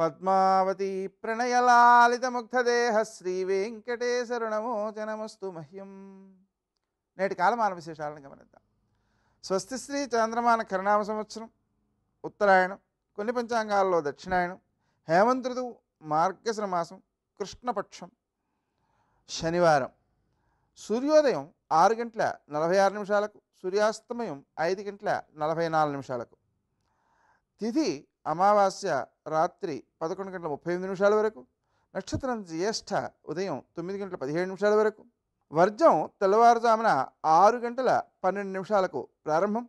పద్మావతి ప్రణయలాలిత ముగ్ధదేహ శ్రీ వెంకటేశరుణమోచనమస్తు మహ్యం. నేటి కాలమాన విశేషాలను గమనిద్దాం. స్వస్తి శ్రీ చంద్రమాన కరుణామ సంవత్సరం ఉత్తరాయణం కొన్ని పంచాంగాల్లో దక్షిణాయనం హేమంత్ ఋతువు మార్గశిర మాసం కృష్ణపక్షం. శనివారం సూర్యోదయం ఆరు గంటల నలభై ఆరు నిమిషాలకు సూర్యాస్తమయం ఐదు గంటల నలభై నాలుగు నిమిషాలకు. తిథి అమావాస్య రాత్రి పదకొండు గంటల ముప్పై ఎనిమిది నిమిషాల వరకు నక్షత్రం జ్యేష్ఠ ఉదయం తొమ్మిది గంటల పదిహేడు నిమిషాల వరకు వర్జం తెల్లవారుజామున ఆరు గంటల పన్నెండు నిమిషాలకు ప్రారంభం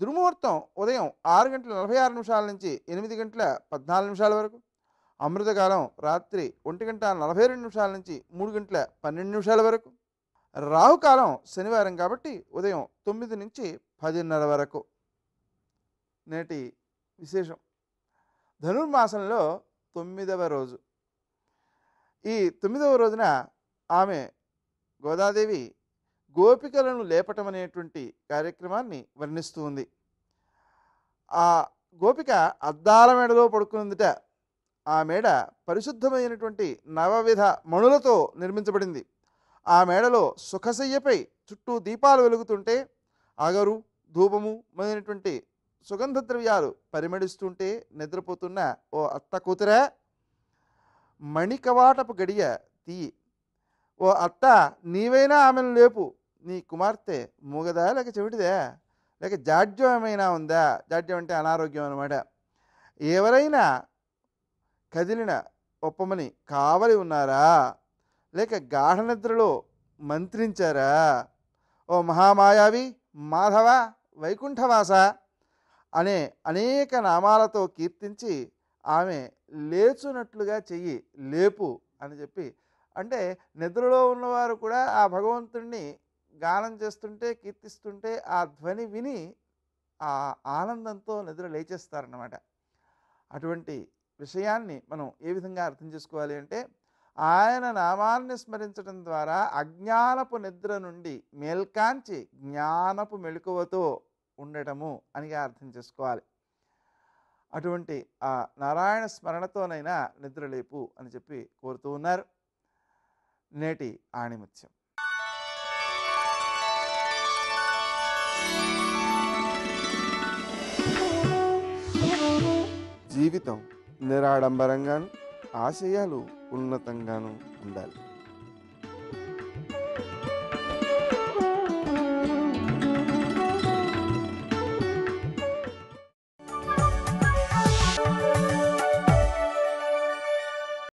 దుర్ముహూర్తం ఉదయం ఆరు గంటల నలభై ఆరు నిమిషాల నుంచి ఎనిమిది గంటల పద్నాలుగు నిమిషాల వరకు అమృతకాలం రాత్రి ఒంటి గంట నలభై రెండు నిమిషాల నుంచి మూడు గంటల పన్నెండు నిమిషాల వరకు రాహుకాలం శనివారం కాబట్టి ఉదయం తొమ్మిది నుంచి పదిన్నర వరకు. నేటి విశేషం. ధనుర్మాసంలో తొమ్మిదవ రోజు. ఈ తొమ్మిదవ రోజున ఆమె గోదాదేవి గోపికలను లేపటం అనేటువంటి కార్యక్రమాన్ని వర్ణిస్తూ ఉంది. ఆ గోపిక అద్దాల మేడలో పడుకుందిట ఆ మేడ పరిశుద్ధమైనటువంటి నవవిధ మణులతో నిర్మించబడింది. ఆ మేడలో సుఖశయ్యపై చుట్టూ దీపాలు వెలుగుతుంటే అగరు ధూపము మొదలైనటువంటి సుగంధ ద్రవ్యాలు పరిమళిస్తుంటే నిద్రపోతున్న ఓ అత్త కూతురే మణికవాటపు గడియ తీయి ఓ అత్త నీవైనా ఆమెను లేపు. నీ కుమార్తె మూగదా లేక చెవిటిదే? లేక జాడ్యం ఏమైనా ఉందా? జాడ్యం అంటే అనారోగ్యం అనమాట ఎవరైనా కదిలిన ఒప్పమని కావలి ఉన్నారా? లేక గాఢ నిద్రలో మంత్రించారా? ఓ మహామాయావి మాధవ వైకుంఠవాస అనే అనేక నామాలతో కీర్తించి ఆమె లేచునట్లుగా చెయ్యి లేపు అని చెప్పి. అంటే నిద్రలో ఉన్నవారు కూడా ఆ భగవంతుణ్ణి గానం చేస్తుంటే కీర్తిస్తుంటే ఆ ధ్వని విని ఆ ఆనందంతో నిద్ర లేచేస్తారన్నమాట. అటువంటి విషయాన్ని మనం ఏ విధంగా అర్థం చేసుకోవాలి అంటే ఆయన నామాన్ని స్మరించడం ద్వారా అజ్ఞానపు నిద్ర నుండి మేల్కాంచి జ్ఞానపు మెళుకువతో ఉండటము అని అర్థం చేసుకోవాలి. అటువంటి ఆ నారాయణ స్మరణతోనైనా నిద్రలేపు అని చెప్పి కోరుతూ ఉన్నారు. నేటి ఆణిముత్యం. జీవితం నిరాడంబరంగాను ఆశయాలు ఉన్నతంగాను ఉండాలి.